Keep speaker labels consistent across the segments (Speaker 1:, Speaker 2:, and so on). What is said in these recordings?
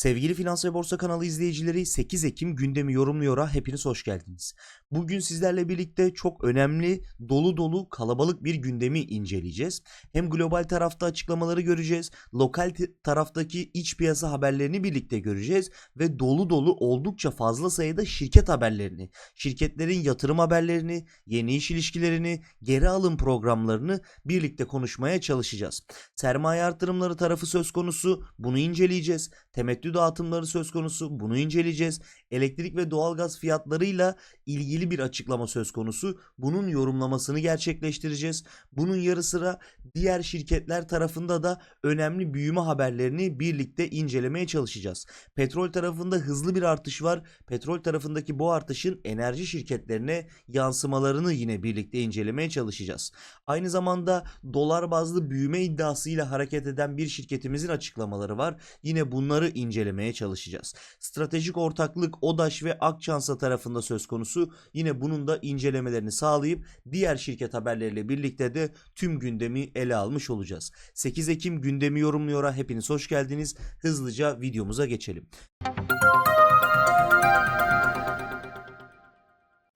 Speaker 1: Sevgili Finans ve Borsa kanalı izleyicileri 8 Ekim gündemi yorumluyor'a hepiniz hoş geldiniz. Bugün sizlerle birlikte çok önemli, dolu dolu, kalabalık bir gündemi inceleyeceğiz. Hem global tarafta açıklamaları göreceğiz, lokal taraftaki iç piyasa haberlerini birlikte göreceğiz ve dolu dolu oldukça fazla sayıda şirket haberlerini, şirketlerin yatırım haberlerini, yeni iş ilişkilerini, geri alım programlarını birlikte konuşmaya çalışacağız. Sermaye artırımları tarafı söz konusu, bunu inceleyeceğiz. Temettü dağıtımları söz konusu, bunu inceleyeceğiz. Elektrik ve doğalgaz fiyatlarıyla ilgili bir açıklama söz konusu. Bunun yorumlamasını gerçekleştireceğiz. Bunun yarı sıra diğer şirketler tarafında da önemli büyüme haberlerini birlikte incelemeye çalışacağız. Petrol tarafında hızlı bir artış var. Petrol tarafındaki bu artışın enerji şirketlerine yansımalarını yine birlikte incelemeye çalışacağız. Aynı zamanda dolar bazlı büyüme iddiasıyla hareket eden bir şirketimizin açıklamaları var. Yine bunları incelemeye çalışacağız. Stratejik ortaklık ODAŞ ve Akçansa tarafında söz konusu. Yine bunun da incelemelerini sağlayıp diğer şirket haberleriyle birlikte de tüm gündemi ele almış olacağız. 8 Ekim gündemi yorumluyor'a hepiniz hoş geldiniz. Hızlıca videomuza geçelim.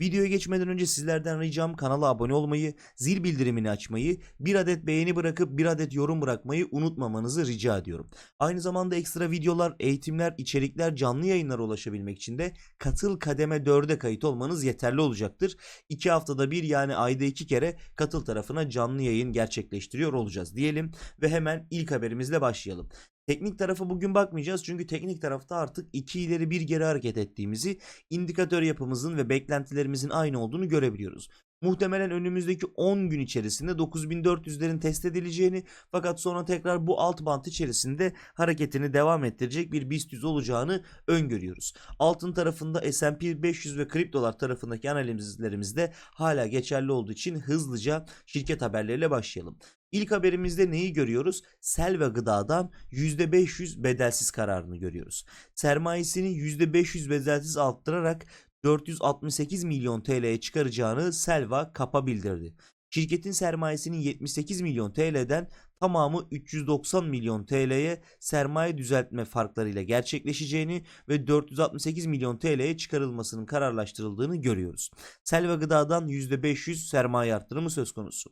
Speaker 1: Videoya geçmeden önce sizlerden ricam kanala abone olmayı, zil bildirimini açmayı, bir adet beğeni bırakıp bir adet yorum bırakmayı unutmamanızı rica ediyorum. Aynı zamanda ekstra videolar, eğitimler, içerikler, canlı yayınlara ulaşabilmek için de katıl kademe 4'e kayıt olmanız yeterli olacaktır. 2 haftada bir yani ayda 2 kere katıl tarafına canlı yayın gerçekleştiriyor olacağız diyelim ve hemen ilk haberimizle başlayalım. Teknik tarafa bugün bakmayacağız çünkü teknik tarafta artık iki ileri bir geri hareket ettiğimizi, indikatör yapımızın ve beklentilerimizin aynı olduğunu görebiliyoruz. Muhtemelen önümüzdeki 10 gün içerisinde 9400'lerin test edileceğini fakat sonra tekrar bu alt bant içerisinde hareketini devam ettirecek bir BIST 100 olacağını öngörüyoruz. Altın tarafında S&P 500 ve kriptolar tarafındaki analizlerimiz de hala geçerli olduğu için hızlıca şirket haberleriyle başlayalım. İlk haberimizde neyi görüyoruz? Sel ve gıdadan %500 bedelsiz kararını görüyoruz. Sermayesini %500 bedelsiz arttırarak 468 milyon TL'ye çıkaracağını Selva Kap'a bildirdi. Şirketin sermayesinin 78 milyon TL'den tamamı 390 milyon TL'ye sermaye düzeltme farklarıyla gerçekleşeceğini ve 468 milyon TL'ye çıkarılmasının kararlaştırıldığını görüyoruz. Selva Gıda'dan %500 sermaye arttırımı söz konusu.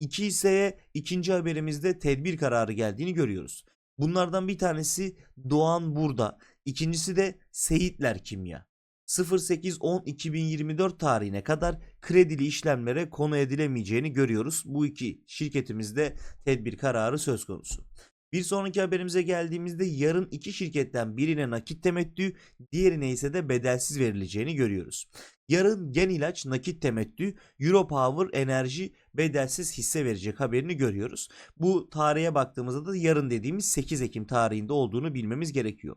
Speaker 1: İki hisseye ikinci haberimizde tedbir kararı geldiğini görüyoruz. Bunlardan bir tanesi Doğan Burada, ikincisi de Seyitler Kimya. 08.10.2024 tarihine kadar kredili işlemlere konu edilemeyeceğini görüyoruz. Bu iki şirketimizde tedbir kararı söz konusu. Bir sonraki haberimize geldiğimizde yarın iki şirketten birine nakit temettü, diğerine ise de bedelsiz verileceğini görüyoruz. Yarın Gen İlaç nakit temettü, Europower Enerji bedelsiz hisse verecek haberini görüyoruz. Bu tarihe baktığımızda da yarın dediğimiz 8 Ekim tarihinde olduğunu bilmemiz gerekiyor.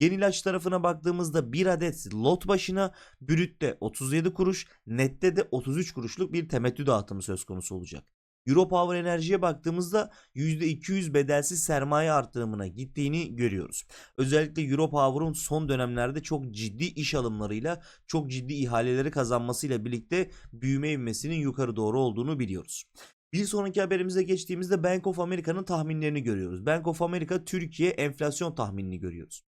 Speaker 1: Yeni ilaç tarafına baktığımızda bir adet lot başına brütte 37 kuruş, nette de 33 kuruşluk bir temettü dağıtımı söz konusu olacak. Europower Enerji'ye baktığımızda %200 bedelsiz sermaye artırımına gittiğini görüyoruz. Özellikle Europower'un son dönemlerde çok ciddi iş alımlarıyla, çok ciddi ihaleleri kazanmasıyla birlikte büyüme ivmesinin yukarı doğru olduğunu biliyoruz. Bir sonraki haberimize geçtiğimizde Bank of America'nın tahminlerini görüyoruz. Bank of America Türkiye enflasyon tahminini görüyoruz.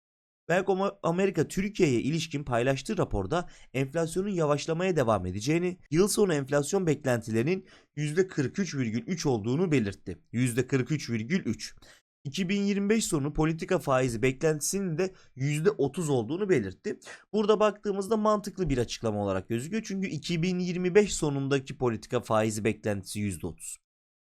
Speaker 1: Bank of America Türkiye'ye ilişkin paylaştığı raporda enflasyonun yavaşlamaya devam edeceğini, yıl sonu enflasyon beklentilerinin %43,3 olduğunu belirtti. %43,3. 2025 sonu politika faizi beklentisinin de %30 olduğunu belirtti. Burada baktığımızda mantıklı bir açıklama olarak gözüküyor. Çünkü 2025 sonundaki politika faizi beklentisi %30.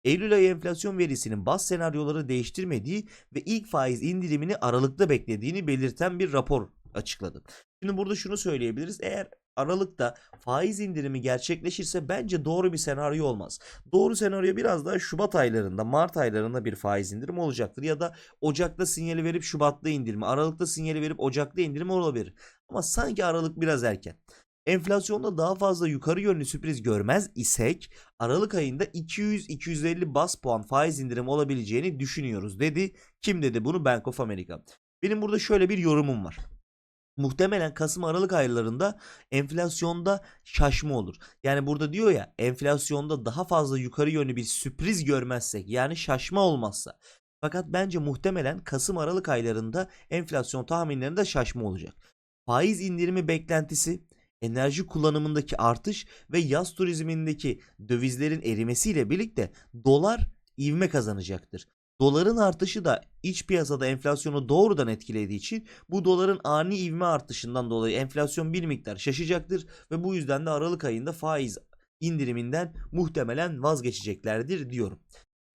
Speaker 1: Eylül ayı enflasyon verisinin baz senaryoları değiştirmediği ve ilk faiz indirimini aralıkta beklediğini belirten bir rapor açıkladı. Şimdi burada şunu söyleyebiliriz. Eğer Aralık'ta faiz indirimi gerçekleşirse bence doğru bir senaryo olmaz. Doğru senaryo biraz daha Şubat aylarında, Mart aylarında bir faiz indirimi olacaktır. Ya da Ocak'ta sinyali verip Şubat'ta indirimi, Aralık'ta sinyali verip Ocak'ta indirimi olabilir. Ama sanki Aralık biraz erken. Enflasyonda daha fazla yukarı yönlü sürpriz görmez isek Aralık ayında 200-250 bas puan faiz indirimi olabileceğini düşünüyoruz dedi. Kim dedi bunu? Bank of America. Benim burada şöyle bir yorumum var. Muhtemelen Kasım Aralık aylarında enflasyonda şaşma olur. Yani burada diyor ya enflasyonda daha fazla yukarı yönlü bir sürpriz görmezsek yani şaşma olmazsa Fakat bence muhtemelen Kasım-Aralık aylarında enflasyon tahminlerinde şaşma olacak. Faiz indirimi beklentisi, enerji kullanımındaki artış ve yaz turizmindeki dövizlerin erimesiyle birlikte dolar ivme kazanacaktır. Doların artışı da iç piyasada enflasyonu doğrudan etkilediği için bu doların ani ivme artışından dolayı enflasyon bir miktar şaşacaktır ve bu yüzden de Aralık ayında faiz indiriminden muhtemelen vazgeçeceklerdir diyorum.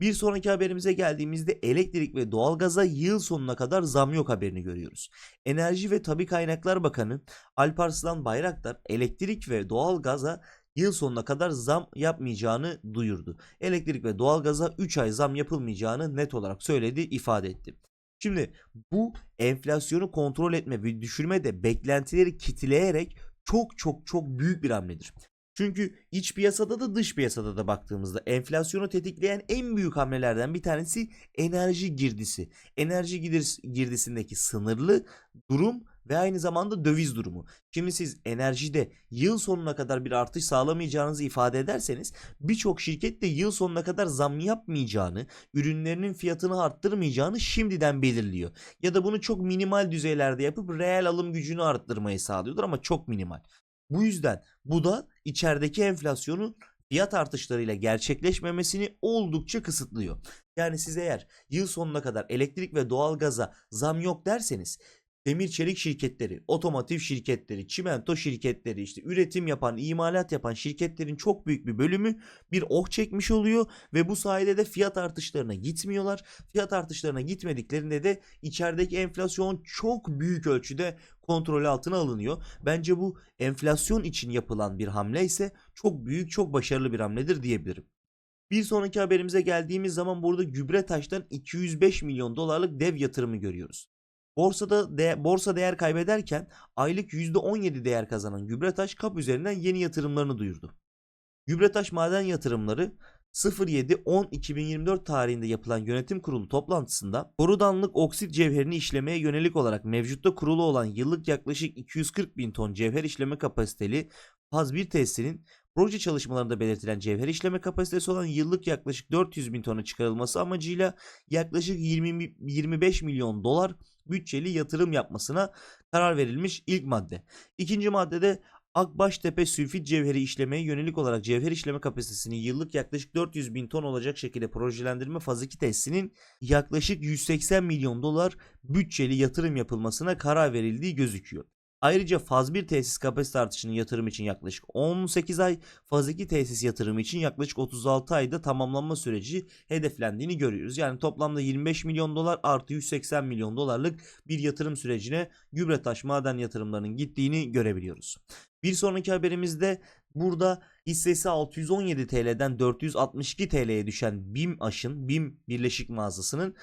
Speaker 1: Bir sonraki haberimize geldiğimizde elektrik ve doğalgaza yıl sonuna kadar zam yok haberini görüyoruz. Enerji ve Tabi Kaynaklar Bakanı Alparslan Bayraktar elektrik ve doğalgaza yıl sonuna kadar zam yapmayacağını duyurdu. Elektrik ve doğalgaza 3 ay zam yapılmayacağını net olarak söyledi, ifade etti. Şimdi bu enflasyonu kontrol etme ve düşürme de beklentileri kitleyerek çok çok çok büyük bir hamledir. Çünkü iç piyasada da dış piyasada da baktığımızda enflasyonu tetikleyen en büyük hamlelerden bir tanesi enerji girdisi. Enerji girdis- girdisindeki sınırlı durum ve aynı zamanda döviz durumu. Şimdi siz enerjide yıl sonuna kadar bir artış sağlamayacağınızı ifade ederseniz birçok şirket de yıl sonuna kadar zam yapmayacağını, ürünlerinin fiyatını arttırmayacağını şimdiden belirliyor. Ya da bunu çok minimal düzeylerde yapıp reel alım gücünü arttırmayı sağlıyordur ama çok minimal. Bu yüzden bu da içerideki enflasyonun fiyat artışlarıyla gerçekleşmemesini oldukça kısıtlıyor. Yani siz eğer yıl sonuna kadar elektrik ve doğalgaza zam yok derseniz demir çelik şirketleri, otomotiv şirketleri, çimento şirketleri, işte üretim yapan, imalat yapan şirketlerin çok büyük bir bölümü bir oh çekmiş oluyor ve bu sayede de fiyat artışlarına gitmiyorlar. Fiyat artışlarına gitmediklerinde de içerideki enflasyon çok büyük ölçüde kontrol altına alınıyor. Bence bu enflasyon için yapılan bir hamle ise çok büyük, çok başarılı bir hamledir diyebilirim. Bir sonraki haberimize geldiğimiz zaman burada Gübretaş'tan 205 milyon dolarlık dev yatırımı görüyoruz. Borsada de, borsa değer kaybederken aylık %17 değer kazanan Gübretaş kap üzerinden yeni yatırımlarını duyurdu. Gübretaş Maden Yatırımları 07-10-2024 tarihinde yapılan yönetim kurulu toplantısında borudanlık oksit cevherini işlemeye yönelik olarak mevcutta kurulu olan yıllık yaklaşık 240 bin ton cevher işleme kapasiteli faz 1 testinin proje çalışmalarında belirtilen cevher işleme kapasitesi olan yıllık yaklaşık 400 bin tona çıkarılması amacıyla yaklaşık 20, 25 milyon dolar bütçeli yatırım yapmasına karar verilmiş ilk madde. İkinci maddede Akbaştepe sülfit cevheri işlemeye yönelik olarak cevher işleme kapasitesini yıllık yaklaşık 400 bin ton olacak şekilde projelendirme faz 2 testinin yaklaşık 180 milyon dolar bütçeli yatırım yapılmasına karar verildiği gözüküyor. Ayrıca faz 1 tesis kapasite artışının yatırım için yaklaşık 18 ay, faz 2 tesis yatırımı için yaklaşık 36 ayda tamamlanma süreci hedeflendiğini görüyoruz. Yani toplamda 25 milyon dolar artı 180 milyon dolarlık bir yatırım sürecine Gübretaş maden yatırımlarının gittiğini görebiliyoruz. Bir sonraki haberimizde burada hissesi 617 TL'den 462 TL'ye düşen BİM Aş'ın BİM Birleşik Mağazası'nın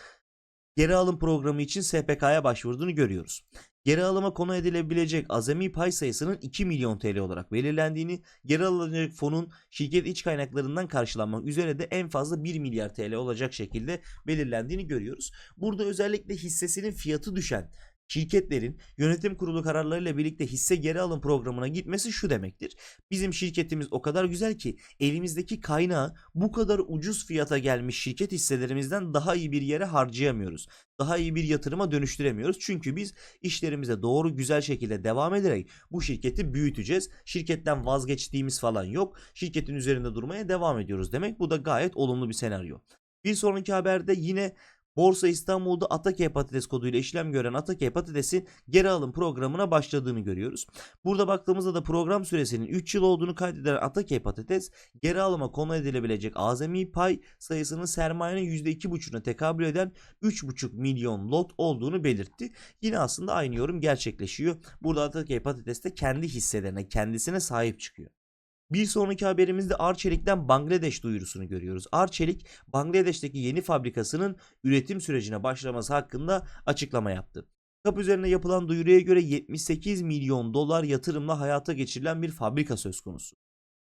Speaker 1: geri alım programı için SPK'ya başvurduğunu görüyoruz. Geri alıma konu edilebilecek azami pay sayısının 2 milyon TL olarak belirlendiğini, geri alınacak fonun şirket iç kaynaklarından karşılanmak üzere de en fazla 1 milyar TL olacak şekilde belirlendiğini görüyoruz. Burada özellikle hissesinin fiyatı düşen şirketlerin yönetim kurulu kararlarıyla birlikte hisse geri alım programına gitmesi şu demektir. Bizim şirketimiz o kadar güzel ki elimizdeki kaynağı bu kadar ucuz fiyata gelmiş şirket hisselerimizden daha iyi bir yere harcayamıyoruz. Daha iyi bir yatırıma dönüştüremiyoruz. Çünkü biz işlerimize doğru güzel şekilde devam ederek bu şirketi büyüteceğiz. Şirketten vazgeçtiğimiz falan yok. Şirketin üzerinde durmaya devam ediyoruz demek. Bu da gayet olumlu bir senaryo. Bir sonraki haberde yine Borsa İstanbul'da Atake patates koduyla işlem gören Atake patatesin geri alım programına başladığını görüyoruz. Burada baktığımızda da program süresinin 3 yıl olduğunu kaydeden Atake patates geri alıma konu edilebilecek azami pay sayısının sermayenin %2,5'una tekabül eden 3,5 milyon lot olduğunu belirtti. Yine aslında aynı yorum gerçekleşiyor. Burada Atake patates de kendi hisselerine kendisine sahip çıkıyor. Bir sonraki haberimizde Arçelik'ten Bangladeş duyurusunu görüyoruz. Arçelik, Bangladeş'teki yeni fabrikasının üretim sürecine başlaması hakkında açıklama yaptı. Kap üzerine yapılan duyuruya göre 78 milyon dolar yatırımla hayata geçirilen bir fabrika söz konusu.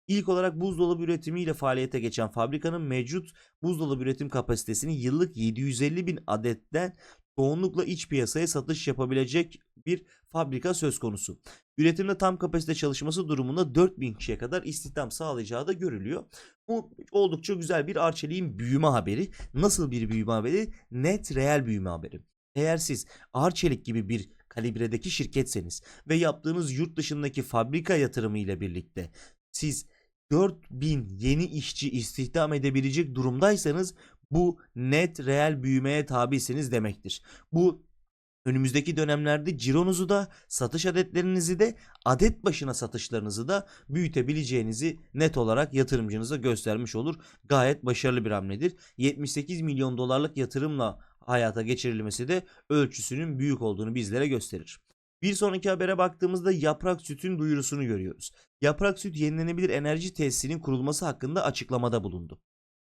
Speaker 1: İlk olarak buzdolabı üretimiyle faaliyete geçen fabrikanın mevcut buzdolabı üretim kapasitesini yıllık 750 bin adetten çoğunlukla iç piyasaya satış yapabilecek bir fabrika söz konusu. Üretimde tam kapasite çalışması durumunda 4000 kişiye kadar istihdam sağlayacağı da görülüyor. Bu oldukça güzel bir Arçelik'in büyüme haberi. Nasıl bir büyüme haberi? Net reel büyüme haberi. Eğer siz Arçelik gibi bir kalibredeki şirketseniz ve yaptığınız yurt dışındaki fabrika yatırımı ile birlikte siz 4000 yeni işçi istihdam edebilecek durumdaysanız bu net reel büyümeye tabisiniz demektir. Bu önümüzdeki dönemlerde cironuzu da satış adetlerinizi de adet başına satışlarınızı da büyütebileceğinizi net olarak yatırımcınıza göstermiş olur. Gayet başarılı bir hamledir. 78 milyon dolarlık yatırımla hayata geçirilmesi de ölçüsünün büyük olduğunu bizlere gösterir. Bir sonraki habere baktığımızda Yaprak Süt'ün duyurusunu görüyoruz. Yaprak Süt yenilenebilir enerji tesisinin kurulması hakkında açıklamada bulundu.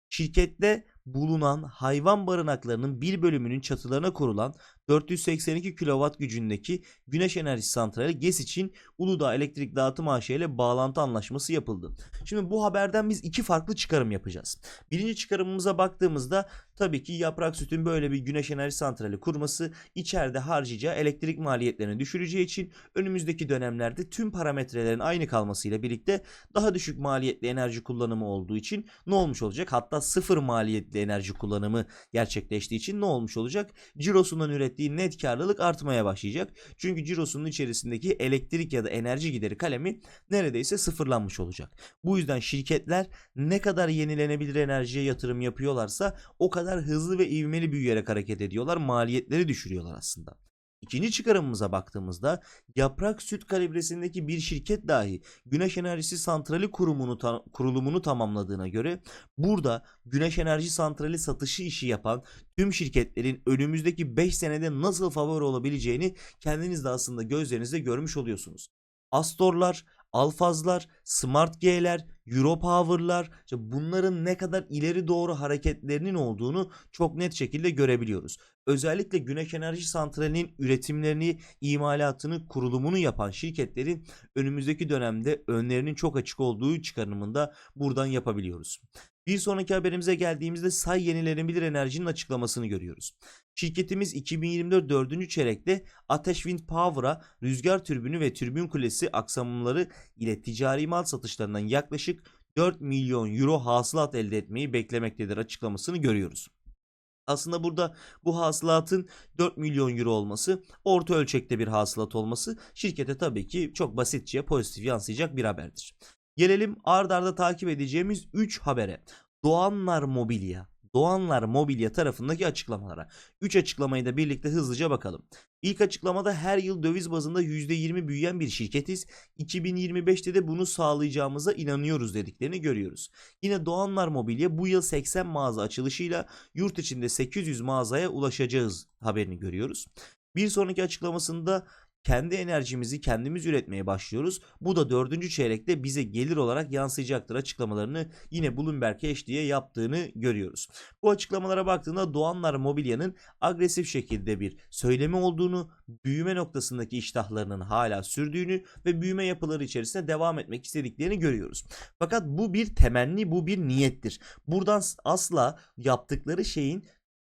Speaker 1: Şirkette bulunan hayvan barınaklarının bir bölümünün çatılarına kurulan 482 kW gücündeki güneş enerji santrali GES için Uludağ Elektrik Dağıtım AŞ ile bağlantı anlaşması yapıldı. Şimdi bu haberden biz iki farklı çıkarım yapacağız. Birinci çıkarımımıza baktığımızda tabii ki Yaprak Süt'ün böyle bir güneş enerji santrali kurması içeride harcayacağı elektrik maliyetlerini düşüreceği için önümüzdeki dönemlerde tüm parametrelerin aynı kalmasıyla birlikte daha düşük maliyetli enerji kullanımı olduğu için ne olmuş olacak? Hatta sıfır maliyetli enerji kullanımı gerçekleştiği için ne olmuş olacak? Cirosundan ürettiği net karlılık artmaya başlayacak. Çünkü cirosunun içerisindeki elektrik ya da enerji gideri kalemi neredeyse sıfırlanmış olacak. Bu yüzden şirketler ne kadar yenilenebilir enerjiye yatırım yapıyorlarsa o kadar hızlı ve ivmeli büyüyerek hareket ediyorlar. Maliyetleri düşürüyorlar aslında. İkinci çıkarımımıza baktığımızda yaprak süt kalibresindeki bir şirket dahi güneş enerjisi santrali kurumunu ta- kurulumunu tamamladığına göre burada güneş enerji santrali satışı işi yapan tüm şirketlerin önümüzdeki 5 senede nasıl favori olabileceğini kendiniz de aslında gözlerinizde görmüş oluyorsunuz. Astorlar, Alfazlar, Smart G'ler, Europower'lar işte bunların ne kadar ileri doğru hareketlerinin olduğunu çok net şekilde görebiliyoruz. Özellikle güneş enerji santralinin üretimlerini, imalatını, kurulumunu yapan şirketlerin önümüzdeki dönemde önlerinin çok açık olduğu çıkarımında buradan yapabiliyoruz. Bir sonraki haberimize geldiğimizde say yenilenebilir enerjinin açıklamasını görüyoruz. Şirketimiz 2024 4. çeyrekte Ateş Wind Power'a rüzgar türbünü ve türbün kulesi aksamları ile ticari mal satışlarından yaklaşık 4 milyon euro hasılat elde etmeyi beklemektedir açıklamasını görüyoruz. Aslında burada bu hasılatın 4 milyon euro olması, orta ölçekte bir hasılat olması şirkete tabii ki çok basitçe pozitif yansıyacak bir haberdir. Gelelim ard arda takip edeceğimiz 3 habere. Doğanlar Mobilya. Doğanlar Mobilya tarafındaki açıklamalara. 3 açıklamayı da birlikte hızlıca bakalım. İlk açıklamada her yıl döviz bazında %20 büyüyen bir şirketiz. 2025'te de bunu sağlayacağımıza inanıyoruz dediklerini görüyoruz. Yine Doğanlar Mobilya bu yıl 80 mağaza açılışıyla yurt içinde 800 mağazaya ulaşacağız haberini görüyoruz. Bir sonraki açıklamasında kendi enerjimizi kendimiz üretmeye başlıyoruz. Bu da dördüncü çeyrekte bize gelir olarak yansıyacaktır açıklamalarını yine Bloomberg HD'ye yaptığını görüyoruz. Bu açıklamalara baktığında Doğanlar Mobilya'nın agresif şekilde bir söylemi olduğunu, büyüme noktasındaki iştahlarının hala sürdüğünü ve büyüme yapıları içerisinde devam etmek istediklerini görüyoruz. Fakat bu bir temenni, bu bir niyettir. Buradan asla yaptıkları şeyin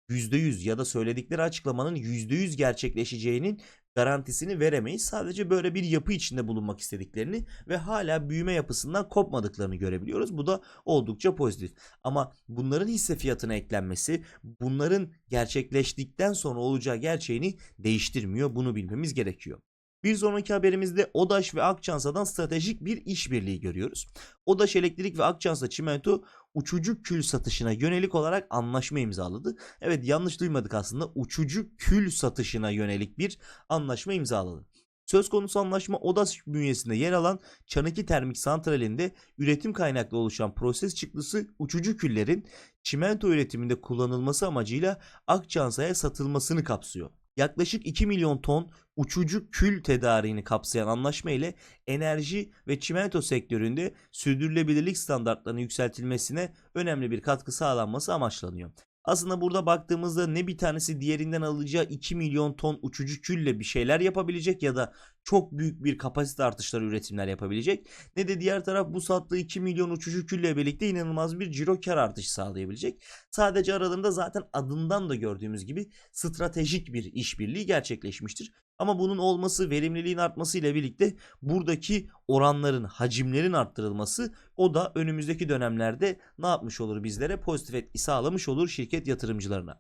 Speaker 1: %100 ya da söyledikleri açıklamanın %100 gerçekleşeceğinin garantisini veremeyiz. Sadece böyle bir yapı içinde bulunmak istediklerini ve hala büyüme yapısından kopmadıklarını görebiliyoruz. Bu da oldukça pozitif. Ama bunların hisse fiyatına eklenmesi bunların gerçekleştikten sonra olacağı gerçeğini değiştirmiyor. Bunu bilmemiz gerekiyor. Bir sonraki haberimizde Odaş ve Akçansa'dan stratejik bir işbirliği görüyoruz. Odaş Elektrik ve Akçansa Çimento uçucu kül satışına yönelik olarak anlaşma imzaladı. Evet yanlış duymadık aslında uçucu kül satışına yönelik bir anlaşma imzaladı. Söz konusu anlaşma ODAS bünyesinde yer alan Çanaki Termik Santrali'nde üretim kaynaklı oluşan proses çıktısı uçucu küllerin çimento üretiminde kullanılması amacıyla Akçansa'ya satılmasını kapsıyor. Yaklaşık 2 milyon ton uçucu kül tedariğini kapsayan anlaşma ile enerji ve çimento sektöründe sürdürülebilirlik standartlarının yükseltilmesine önemli bir katkı sağlanması amaçlanıyor. Aslında burada baktığımızda ne bir tanesi diğerinden alacağı 2 milyon ton uçucu külle bir şeyler yapabilecek ya da çok büyük bir kapasite artışları üretimler yapabilecek. Ne de diğer taraf bu sattığı 2 milyon uçucu külle birlikte inanılmaz bir ciro kar artışı sağlayabilecek. Sadece aralarında zaten adından da gördüğümüz gibi stratejik bir işbirliği gerçekleşmiştir. Ama bunun olması verimliliğin artması ile birlikte buradaki oranların, hacimlerin arttırılması o da önümüzdeki dönemlerde ne yapmış olur bizlere? Pozitif etki sağlamış olur şirket yatırımcılarına.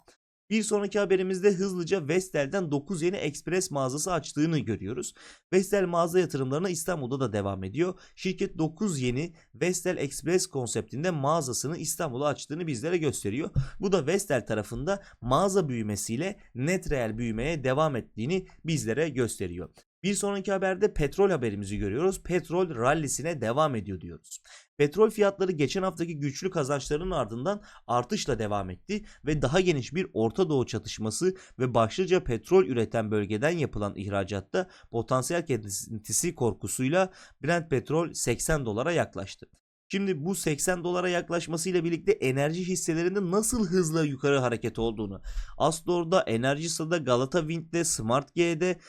Speaker 1: Bir sonraki haberimizde hızlıca Vestel'den 9 yeni ekspres mağazası açtığını görüyoruz. Vestel mağaza yatırımlarına İstanbul'da da devam ediyor. Şirket 9 yeni Vestel Express konseptinde mağazasını İstanbul'a açtığını bizlere gösteriyor. Bu da Vestel tarafında mağaza büyümesiyle net reel büyümeye devam ettiğini bizlere gösteriyor. Bir sonraki haberde petrol haberimizi görüyoruz. Petrol rallisine devam ediyor diyoruz. Petrol fiyatları geçen haftaki güçlü kazançlarının ardından artışla devam etti ve daha geniş bir Orta Doğu çatışması ve başlıca petrol üreten bölgeden yapılan ihracatta potansiyel kesintisi korkusuyla Brent petrol 80 dolara yaklaştı. Şimdi bu 80 dolara yaklaşmasıyla birlikte enerji hisselerinde nasıl hızla yukarı hareket olduğunu, Astor'da, Enerjisa'da, Galata Wind'de, Smart G'de,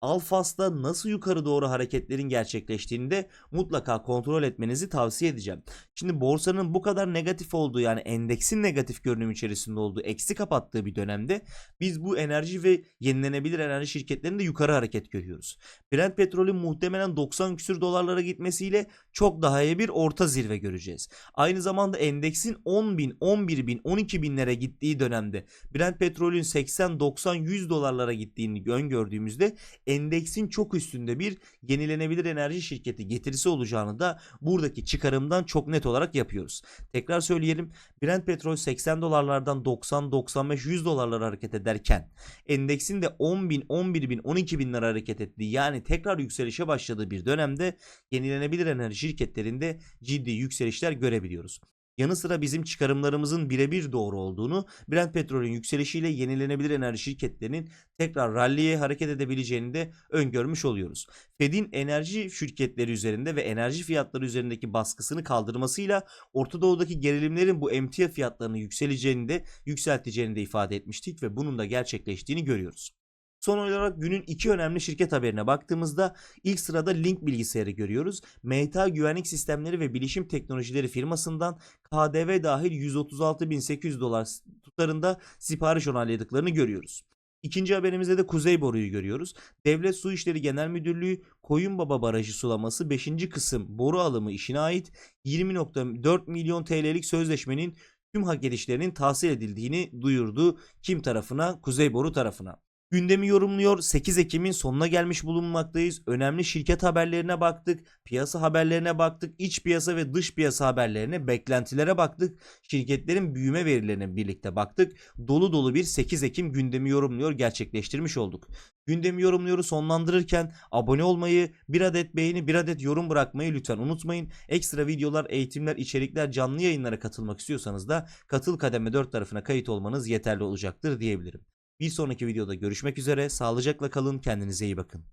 Speaker 1: Alfas'ta nasıl yukarı doğru hareketlerin gerçekleştiğini de mutlaka kontrol etmenizi tavsiye edeceğim. Şimdi borsanın bu kadar negatif olduğu yani endeksin negatif görünüm içerisinde olduğu eksi kapattığı bir dönemde biz bu enerji ve yenilenebilir enerji şirketlerinde yukarı hareket görüyoruz. Brent petrolün muhtemelen 90 küsür dolarlara gitmesiyle çok daha iyi bir orta zirve göreceğiz. Aynı zamanda endeksin 10 bin, 11 bin, 12 binlere gittiği dönemde Brent petrolün 80, 90, 100 dolarlara gittiğini öngördüğümüzde endeksin çok üstünde bir yenilenebilir enerji şirketi getirisi olacağını da buradaki çıkarımdan çok net olarak yapıyoruz. Tekrar söyleyelim. Brent petrol 80 dolarlardan 90, 95, 100 dolarlara hareket ederken endeksin de 10 bin, 11 bin, 12 bin lira hareket ettiği yani tekrar yükselişe başladığı bir dönemde yenilenebilir enerji şirketlerinde ciddi yükselişler görebiliyoruz. Yanı sıra bizim çıkarımlarımızın birebir doğru olduğunu, Brent petrolün yükselişiyle yenilenebilir enerji şirketlerinin tekrar ralliye hareket edebileceğini de öngörmüş oluyoruz. Fed'in enerji şirketleri üzerinde ve enerji fiyatları üzerindeki baskısını kaldırmasıyla Orta Doğu'daki gerilimlerin bu emtia fiyatlarını yükseleceğini de yükselteceğini de ifade etmiştik ve bunun da gerçekleştiğini görüyoruz. Son olarak günün iki önemli şirket haberine baktığımızda ilk sırada Link bilgisayarı görüyoruz. MTA Güvenlik Sistemleri ve Bilişim Teknolojileri firmasından KDV dahil 136.800 dolar tutarında sipariş onayladıklarını görüyoruz. İkinci haberimizde de Kuzey Boru'yu görüyoruz. Devlet Su İşleri Genel Müdürlüğü Koyunbaba Barajı sulaması 5. kısım boru alımı işine ait 20.4 milyon TL'lik sözleşmenin tüm hak edişlerinin tahsil edildiğini duyurdu. Kim tarafına? Kuzey Boru tarafına. Gündemi yorumluyor. 8 Ekim'in sonuna gelmiş bulunmaktayız. Önemli şirket haberlerine baktık. Piyasa haberlerine baktık. iç piyasa ve dış piyasa haberlerine, beklentilere baktık. Şirketlerin büyüme verilerine birlikte baktık. Dolu dolu bir 8 Ekim gündemi yorumluyor gerçekleştirmiş olduk. Gündemi yorumluyoru sonlandırırken abone olmayı, bir adet beğeni, bir adet yorum bırakmayı lütfen unutmayın. Ekstra videolar, eğitimler, içerikler, canlı yayınlara katılmak istiyorsanız da katıl kademe 4 tarafına kayıt olmanız yeterli olacaktır diyebilirim. Bir sonraki videoda görüşmek üzere. Sağlıcakla kalın. Kendinize iyi bakın.